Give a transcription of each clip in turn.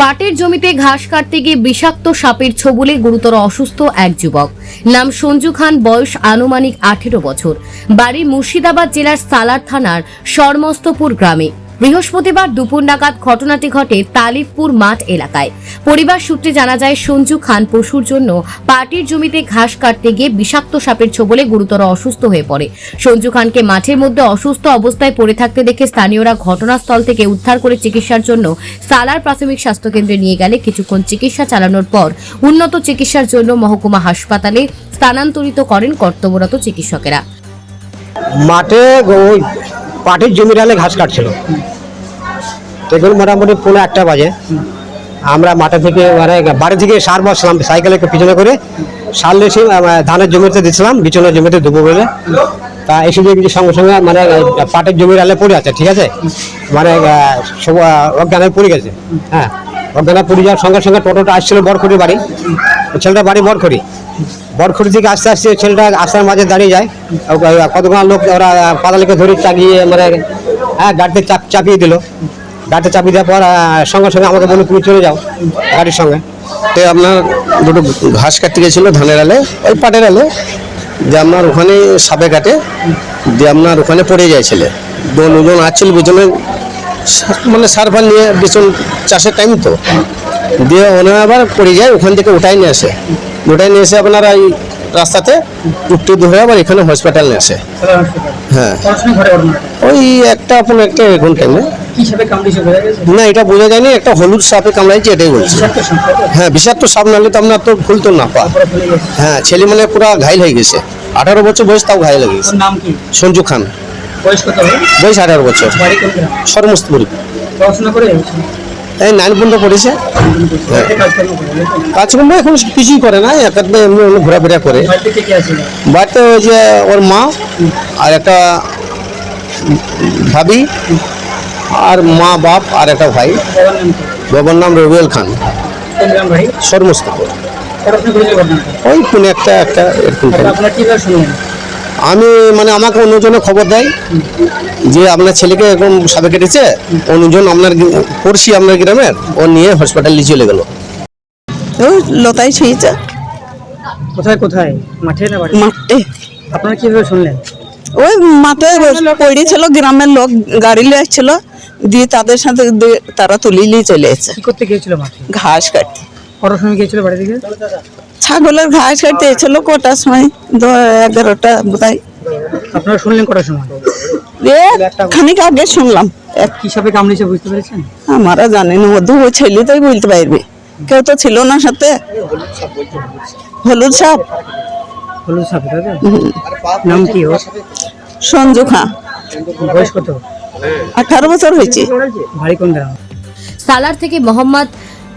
পাটের জমিতে ঘাস কাটতে গিয়ে বিষাক্ত সাপের ছোবলে গুরুতর অসুস্থ এক যুবক। নাম সঞ্জু খান, বয়স আনুমানিক আঠেরো বছর। বাড়ি মুর্শিদাবাদ জেলার সালার থানার সরমস্তপুর গ্রামে। বৃহস্পতিবার দুপুর নাগাদ ঘটনাটি ঘটে তালিফপুর মাঠ এলাকায়। পরিবার সূত্রে জানা যায়, সঞ্জু খান পশুর জন্য পার্টির জমিতে ঘাস কাটতে গিয়ে বিষাক্ত সাপের ছোবলে গুরুতর অসুস্থ হয়ে পড়ে। সঞ্জু খানকে মাঠের মধ্যে অসুস্থ অবস্থায় পড়ে থাকতে দেখে স্থানীয়রা ঘটনাস্থল থেকে উদ্ধার করে চিকিৎসার জন্য সালার প্রাথমিক স্বাস্থ্যকেন্দ্রে নিয়ে গেলে কিছুক্ষণ চিকিৎসা চালানোর পর উন্নত চিকিৎসার জন্য মহকুমা হাসপাতালে স্থানান্তরিত করেন কর্তব্যরত চিকিৎসকেরা। মাঠে ওই জমি ডালে ঘাস কাটছিল। তখন মোটামুটি পনেরো একটা বাজে। আমরা মাঠে থেকে মানে বাড়ি থেকে সার বসলাম সাইকেলে পিছনে করে। সার লেসে ধানের জমিতে দিচ্ছিলাম বিচনের জমিতে দেবো বলে। তা এসে দেখছি সঙ্গে সঙ্গে মানে পাটের জমি আলে পড়ে আছে, ঠিক আছে? মানে অজ্ঞানে পড়ে গেছে। হ্যাঁ অজ্ঞানে পড়ে যাওয়ার সঙ্গে সঙ্গে টোটোটা আসছিল বরখড়ি বাড়ি। ছেলেটা বাড়ি বরখড়ি। বরখড়ি থেকে আস্তে আস্তে ছেলেটা আস্তার মাঝে দাঁড়িয়ে যায়। কতগুলো লোক ওরা পাতালিকে ধরে চাগিয়ে মানে হ্যাঁ গাড়িতে চাপ, চাপিয়ে দিল। গাড়িতে চাপি দেওয়ার পর সঙ্গে সঙ্গে আমাকে বলল, তুমি চলে যাও গাড়ির সঙ্গে। তো আপনার দুটো ঘাস কাটতে গেছিল ধানের আলে, ওই পাটের আলে, যে আপনার ওখানে সাপে কাটে দিয়ে আপনার ওখানে পড়ে যায় ছেলে। দোন ওজন আসছিল পিছনে মানে সার ফার নিয়ে বিচন চাষের টাইম তো। দিয়ে ওনারা আবার পড়ে যায়, ওখান থেকে উঠাই নিয়ে আসে। উঠাই নিয়ে এসে আপনার এই রাস্তাতে উঠতে ধরে আবার এখানে হসপিটাল নিয়ে আসে হ্যাঁ। ওই একটা আপনার একটা এখন টাইমে না এটা বোঝা যায়নি একটা হলুদ সাপে কামড়াইছে এটাই বলছি। তো? হ্যাঁ বিষাক্ত সাপ নাহলে তো আপনার তো খুলতো না পা। হ্যাঁ ছেলে মানে পুরা ঘাইল হয়ে গেছে। আঠারো বছর বয়স তাও ঘাইল হয়ে গেছে। নাম কি? সঞ্জু খান। বয়স কত বয়স আঠারো বছর। সর্মস্তপুরি পড়াশোনা করে? এই নাইন পর্যন্ত পড়েছে। কাজকর্ম এখন কিছুই করে না একাত্ম এমনি এমনি ঘোরাফেরা করে। বাড়িতে ওই যে ওর মা আর একটা ভাবি আর মা, বাপ আর একটা ভাই। বাবার নাম রবিউল খান। ঘটনাটা ওই কোন একটা একটা এরকম আমি মানে আমাকে অন্যজনে খবর দেয় যে আপনার ছেলেকে এরকম সাপে কেটেছে অন্যজন আপনার পড়শি আপনার গ্রামের ও নিয়ে হসপিটালে চলে গেল। ওই লতাই ছুঁয়েছে কোথায় কোথায়? মাঠে না মাঠে। আপনারা কীভাবে শুনলেন? ওই মাঠে পড়েছিল গ্রামের লোক গাড়ি নিয়ে আসছিল দিয়ে তাদের সাথে দিয়ে তারা তুলে নিয়ে চলে এসেছে। কি করতে গিয়েছিল মাঠে? ঘাস কাটতে। পড়াশোনা গিয়েছিল বাড়ি থেকে? ছাগলের ঘাস কাটতে এসেছিল কটার সময়? এগারোটা বোধহয়। আপনারা শুনলেন কটার সময়? এ খানিক আগে শুনলাম। এক কি সাপে কামড়িয়েছে বুঝতে পেরেছেন? আমরা জানি না মধু ওই ছেলেটাই বলতে পারবে। কেউ তো ছিল না সাথে। হলুদ সাপ। হলুদ সাপে তাই নাম কি ওর? সঞ্জু খাঁ। বয়স কত? আঠারো বছর হয়েছে। বাড়ি কোন গ্রাম? সালার থেকে মোহাম্মদ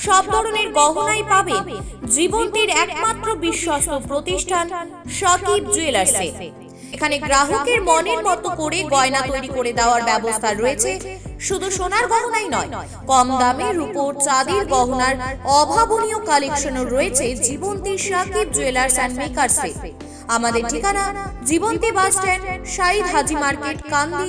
সব ধরনের গহনাই পাবেন জীবন্তীর একমাত্র বিশ্বস্ত প্রতিষ্ঠান সাকিব জুয়েলার্সে এখানে গ্রাহকের মনের মতো করে গয়না তৈরি করে দেওয়ার ব্যবস্থা রয়েছে, শুধু সোনার গহনাই নয়, কম দামে রূপোর চাঁদির গহনার অভাবনীয় কালেকশনও রয়েছে জীবন্তী সাকিব জুয়েলার্স অ্যান্ড মেকার্সে আমাদের ঠিকানা Jibanti bus stand Shahid Haji market Kandi